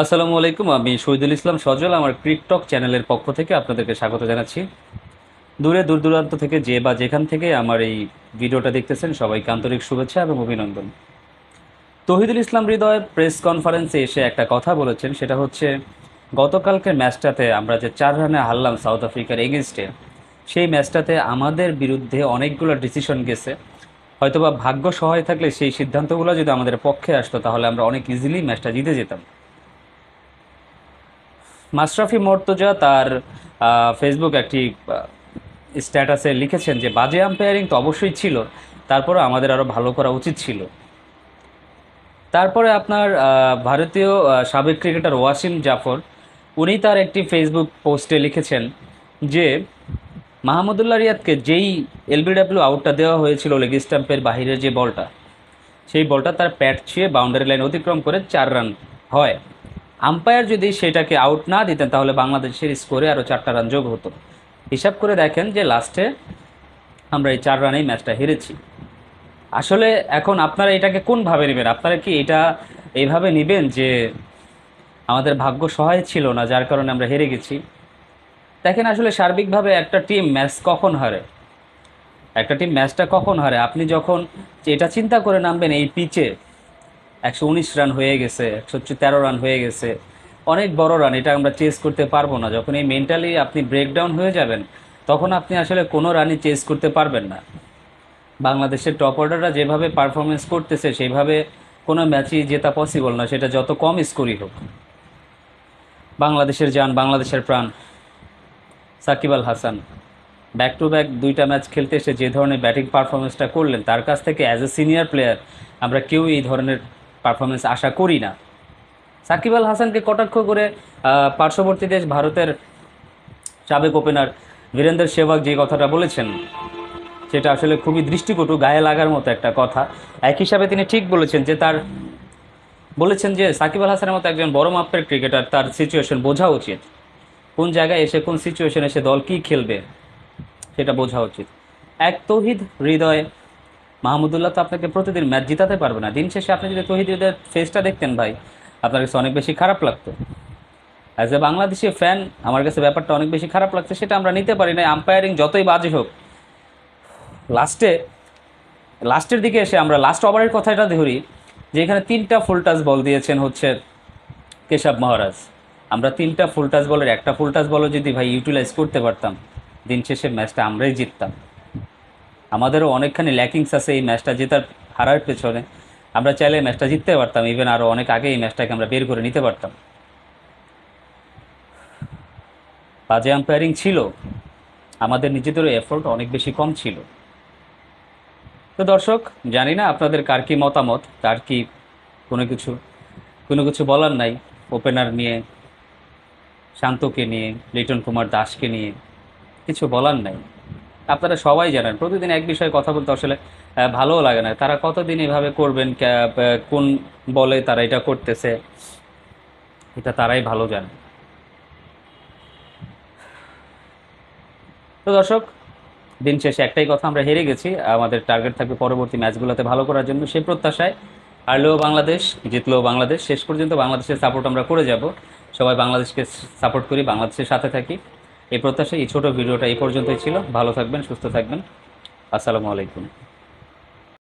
আসসালামু আলাইকুম, আমি শহীদুল ইসলাম সজল, আমার ক্রিকটক চ্যানেলের পক্ষ থেকে আপনাদেরকে স্বাগত জানাচ্ছি। দূরে দূর দূরান্ত থেকে যে বা যেখান থেকে আমার এই ভিডিওটা দেখতেছেন, সবাইকে আন্তরিক শুভেচ্ছা এবং অভিনন্দন। তহিদুল ইসলাম হৃদয় প্রেস কনফারেন্সে এসে একটা কথা বলেছেন, সেটা হচ্ছে গতকালকের ম্যাচটাতে আমরা যে চার রানে হারলাম সাউথ আফ্রিকার এগেনস্টে সেই ম্যাচটাতে আমাদের বিরুদ্ধে অনেকগুলো ডিসিশন গেছে। হয়তোবা ভাগ্য সহায় থাকলে সেই সিদ্ধান্তগুলো যদি আমাদের পক্ষে আসতো, তাহলে আমরা অনেক ইজিলি ম্যাচটা জিতে যেতাম। মাশরাফি মর্তজা তার ফেসবুক একটি স্ট্যাটাসে লিখেছেন যে, বাজে আম্পায়ারিং তো অবশ্যই ছিল তারপরে আমাদের আরও ভালো করা উচিত ছিল। তারপরে আপনার ভারতীয় সাবেক ক্রিকেটার ওয়াসিম জাফর, উনি তার একটি ফেসবুক পোস্টে লিখেছেন যে, মাহমুদুল্লাহ রিয়াদকে যেই এলবিডাব্লিউ আউটটা দেওয়া হয়েছিল লেগ স্টাম্পের বাহিরের যে বলটা, সেই বলটা তার প্যাট ছুঁয়ে বাউন্ডারি লাইন অতিক্রম করে চার রান হয়। আম্পায়ার যদি সেটাকে আউট না দিতেন, তাহলে বাংলাদেশের স্কোরে আরও চারটা রান যোগ হতো। হিসাব করে দেখেন যে লাস্টে আমরা এই চার রানেই ম্যাচটা হেরেছি। আসলে এখন আপনারা এটাকে কোনভাবে নেবেন? আপনারা কি এটা এইভাবে নেবেন যে আমাদের ভাগ্য সহায় ছিল না, যার কারণে আমরা হেরে গেছি? দেখেন আসলে সার্বিকভাবে একটা টিম ম্যাচ কখন হারে? একটা টিম ম্যাচটা কখন হারে? আপনি যখন এটা চিন্তা করে নামবেন এই পিচে একশো উনিশ রান হয়ে গেছে, একশো তেরো রান হয়ে গেছে। অনেক বড় রান এটা আমরা চেস করতে পারব না। যখন এই মেন্টালি আপনি ব্রেকডাউন হয়ে যাবেন, তখন আপনি আসলে কোনো রানই চেস করতে পারবেন না। বাংলাদেশের টপ অর্ডাররা যেভাবে পারফরমেন্স করতেছে, সেইভাবে কোনো ম্যাচই জেতা পসিবল না, সেটা যত কম স্কোরই হোক। বাংলাদেশের যান বাংলাদেশের প্রাণ। Shakib Al Hasan back to back দুইটা ম্যাচ খেলতে এসে যে ধরনের ব্যাটিং পারফরমেন্সটা করলেন, তার কাছ থেকে অ্যাজ এ সিনিয়র প্লেয়ার আমরা কেউ এই ধরনের পারফরমেন্স আশা করি না। সাকিব আল হাসানকে কটাক্ষ করে পার্শ্ববর্তী দেশ ভারতের সাবেক ওপেনার বীরেন্দ্র সেহবাগ যে কথাটা বলেছেন, সেটা আসলে খুবই দৃষ্টিকটু, গায়ে লাগার মতো একটা কথা। এক হিসাবে তিনি ঠিক বলেছেন যে তার, বলেছেন যে সাকিব আল হাসানের মতো একজন বড় মাপের ক্রিকেটার তার সিচুয়েশন বোঝা উচিত। কোন জায়গায় এসে, কোন সিচুয়েশনে এসে দল কী খেলবে, সেটা বোঝা উচিত। এক তৌহিদ হৃদয় মাহমুদুল্লাহ তো আপনাকে প্রতিদিন ম্যাচ জিতাতে পারবে না। দিন শেষে আপনি যদি তৌহিদ হৃদয়ের ফেসটা দেখতেন ভাই, আপনার কাছে অনেক বেশি খারাপ লাগতো। অ্যাজ এ বাংলাদেশি ফ্যান আমার কাছে ব্যাপারটা অনেক বেশি খারাপ লাগছে, সেটা আমরা নিতে পারি না আম্পায়ারিং যতই বাজে হোক। লাস্টে লাস্টের দিকে এসে আমরা লাস্ট ওভারের কথাটা ধরি, যে এখানে তিনটা ফুল টাচ বল দিয়েছেন হচ্ছে কেশব মহারাজ। আমরা তিনটা ফুল টাচ বলের একটা ফুল টাচ বলও যদি ভাই ইউটিলাইজ করতে পারতাম, দিন শেষে ম্যাচটা আমরাই জিততাম। আমাদেরও অনেকখানি ল্যাকিংস আছে এই ম্যাচটা জেতার হারার পেছনে। আমরা চাইলে ম্যাচটা জিততে পারতাম ইভেন আরও অনেক আগে এই ম্যাচটাকে আমরা বের করে নিতে পারতাম। বাজে আম্পায়ারিং ছিল। আমাদের নিজেদেরও এফোর্ট অনেক বেশি কম ছিল। তো দর্শক, জানি না আপনাদের কার কি মতামত কার কি কোনো কিছু কোনো কিছু বলার নাই। ওপেনার নিয়ে, শান্তকে নিয়ে, লিটন কুমার দাসকে নিয়ে কিছু বলার নাই। আপনারা সবাই জানেন, প্রতিদিন এক বিষয়ে কথা বলতে আসলে ভালোও লাগে না। তারা কতদিন এভাবে করবেন কোন বলে তারা এটা করতেছে, এটা তারাই ভালো জানে। তো দর্শক, দিন শেষে একটাই কথা, আমরা হেরে গেছি। আমাদের টার্গেট থাকবে পরবর্তী ম্যাচগুলোতে ভালো করার জন্য সেই প্রত্যাশায়। হারলেও বাংলাদেশ জিতলেও বাংলাদেশ। শেষ পর্যন্ত বাংলাদেশের সাপোর্ট আমরা করে যাব। সবাই বাংলাদেশকে সাপোর্ট করি, বাংলাদেশের সাথে থাকি। এই প্রত্যাশা এই ছোট ভিডিওটা এই পর্যন্তই ছিল। ভালো থাকবেন সুস্থ থাকবেন। আসসালামু আলাইকুম।